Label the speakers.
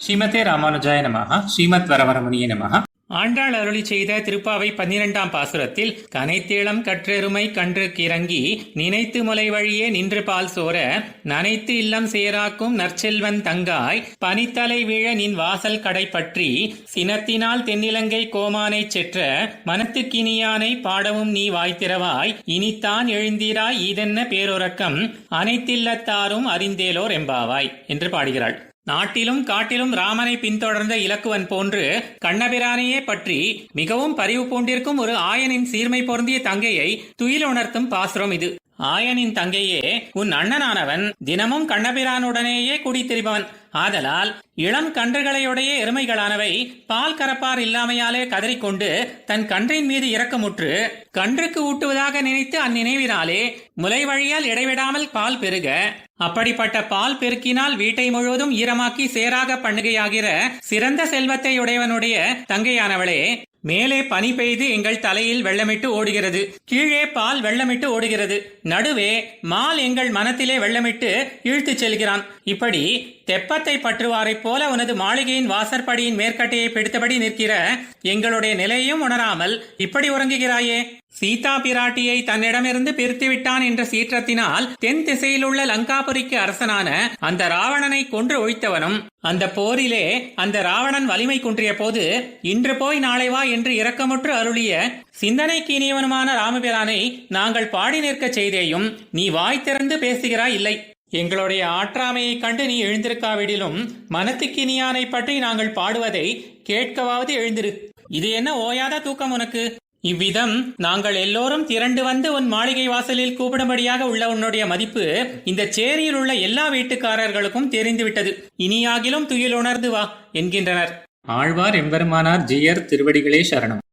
Speaker 1: ஸ்ரீமதே ராமானுஜாய நமஹ ஸ்ரீமத் வரவரமுனிய நமஹ. ஆண்டாள் அருளி செய்த திருப்பாவை பன்னிரெண்டாம் பாசுரத்தில் கனைத்தேளம் கற்றெருமை கன்று கிறங்கி நினைத்து முலை வழியே நின்று பால் சோர நனைத்து இல்லம் சேராக்கும் நற்செல்வன் தங்காய் பனித்தலை வீழ நின் வாசல் கடை பற்றி சினத்தினால் தென்னிலங்கை கோமானைச் செற்ற மனத்துக்கினியானை பாடவும் நீ வாய்த்திரவாய் இனித்தான் எழுந்தீராய் இதென்ன பேருறக்கம் அனைத்தில்லத்தாரும் அறிந்தேலோர் எம்பாவாய் என்று பாடுகிறாள். நாட்டிலும் காட்டிலும் ராமனை பின்தொடர்ந்த இலக்குவன் போன்று கண்ணபிரானையே பற்றி மிகவும் பரிவு பூண்டிருக்கும் ஒரு ஆயனின் சீர்மை பொருந்திய தங்கையை துயில் உணர்த்தும் பாசுரம் இது. ஆயனின் தங்கையே உன் அண்ணனானவன் தினமும் கண்ணபிரானுடனேயே குடித்திருப்பவன் ஆதலால் இளம் கன்றுகளையுடைய எருமைகளானவை பால் கறப்பார் இல்லாமையாலே கதறிக்கொண்டு தன் கன்றின் மீது இறக்கமுற்று கன்றுக்கு ஊட்டுவதாக நினைத்து அந்நினைவினாலே முலை வழியால் இடைவிடாமல் பால் பெருக அப்படிப்பட்ட பால் பெருக்கினால் வீட்டை முழுவதும் ஈரமாக்கி சேராக பண்ணுகையாகிற சிறந்த செல்வத்தை உடையவனுடைய தங்கையானவளே மேலே பனி பெய்து எங்கள் தலையில் வெள்ளமிட்டு ஓடுகிறது. கீழே பால் வெள்ளமிட்டு ஓடுகிறது. நடுவே மால் எங்கள் மனத்திலே வெள்ளமிட்டு இழுத்துச் செல்கிறான். இப்படி தெப்ப சிம்மத்தை பற்றுவாரைப் போல உனது மாளிகையின் வாசற்படியின் மேற்கட்டையை பிடித்தபடி நிற்கிற எங்களுடைய நிலையையும் உணராமல் இப்படி உறங்குகிறாயே. சீதா பிராட்டியை தன்னிடமிருந்து பிரித்து விட்டான் என்ற சீற்றத்தினால் தென் திசையிலுள்ள லங்காபுரிக்கு அரசனான அந்த ராவணனை கொன்று ஒழித்தவனும் அந்த போரிலே அந்த ராவணன் வலிமை குன்றிய போது இன்று போய் நாளை வா என்று இரக்கமுற்று அருளிய சிந்தனைக்கு இனியவனுமான ராமபிரானை நாங்கள் பாடி நிற்கச் செய்தேயும் நீ வாய் திறந்து பேசுகிறாய் இல்லை. எங்களுடைய ஆற்றாமையைக் கண்டு நீ எழுந்திருக்காவிடிலும் மனத்துக்கு நீயானை பற்றி நாங்கள் பாடுவதை கேட்கவாவது எழுந்திரு. இது என்ன ஓயாத தூக்கம் உனக்கு? இவ்விதம் நாங்கள் எல்லோரும் திரண்டு வந்து உன் மாளிகை வாசலில் கூப்பிடும்படியாக உள்ள உன்னுடைய மதிப்பு இந்த சேரியில் உள்ள எல்லா வீட்டுக்காரர்களுக்கும் தெரிந்துவிட்டது. இனியாகிலும் துயில் உணர்ந்து வா என்கின்றனர். ஆழ்வார் எம்பெருமானார் ஜியர் திருவடிகளே சரணம்.